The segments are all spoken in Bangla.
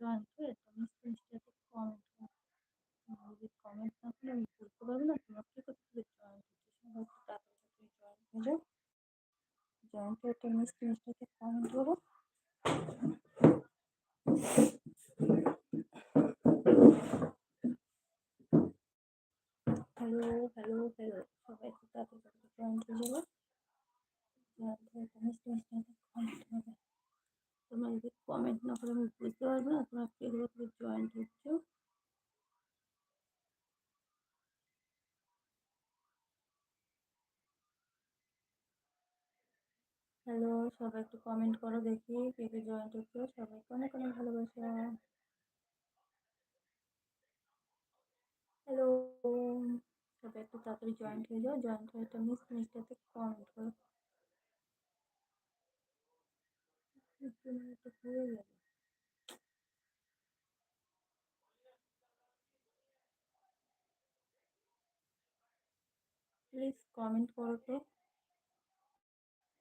জয়েন্ট হয়ে তো মিষ্টি মিষ্টি একটা কমেন্ট করো যদি কমেন্ট না করলে আমি বুঝতে পারব না তোমরা কী করতে জয়েন্ট হচ্ছে সবাই একটু তাড়াতাড়ি জয়েন্ট হয়ে যাও জয়েন্ট হয়ে একটা মিষ্টি মিষ্টি একটা কমেন্ট করো হ্যালো হ্যালো হ্যালো সবাই একটু তাড়াতাড়ি জয়েন্ট হয়ে যাব জয়েন্ট হয়ে একটা মিষ্টি মিষ্টি একটা কমেন্ট হবে তোমরা যদি কমেন্ট না করে আমি বুঝতে পারব না, তোমরা কীভাবে করে জয়েন্ট হচ্ছ? হ্যালো সবাই একটু কমেন্ট করো দেখি কে কে জয়েন্ট হচ্ছে, সবাইকে অনেক অনেক ভালোবাসা। হ্যালো সবাই একটু তাড়াতাড়ি জয়েন্ট হয়ে যাও জয়েন্ট হয়ে একটা মিষ্টি একটা কমেন্ট করো হয়ে গেল প্লিজ কমেন্ট করো তো।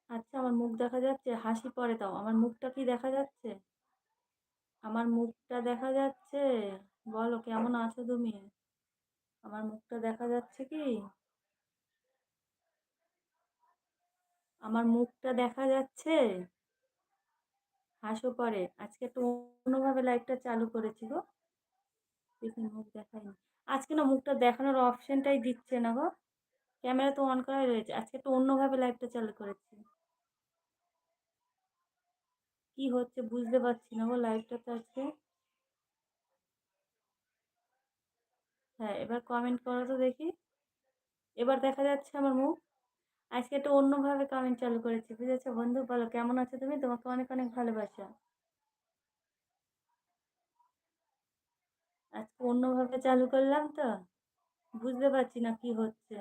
আচ্ছা আমার মুখ দেখা যাচ্ছে, হাসি পরে দাও আমার মুখটা কি দেখা যাচ্ছে? আমার মুখটা দেখা যাচ্ছে? বলো, কেমন আছো তুমি? আমার মুখটা দেখা যাচ্ছে কি? আমার মুখটা দেখা যাচ্ছে? হাসো পরে। আজকে একটু অন্যভাবে লাইটটা চালু করেছি গো। দেখি মুখ দেখাইনি আজকে না মুখটা দেখানোর অপশানটাই দিচ্ছে না গো। ক্যামেরা তো অন করাই রয়েছে। আজকে একটু অন্যভাবে লাইটটা চালু করেছি। কি হচ্ছে বুঝতে পারছি না গো লাইভটা তো আজকে। হ্যাঁ এবার কমেন্ট করো তো দেখি। এবার দেখা যাচ্ছে আমার মুখ। আজকে একটু অন্যভাবে কমেন্ট চালু করেছি, বুঝেছ? বন্ধু বলো, কেমন আছো তুমি? তোমাকে অনেক অনেক ভালোবাসা। আজকে অন্যভাবে চালু করলাম তো। বুঝতে পারছি না কি হচ্ছে।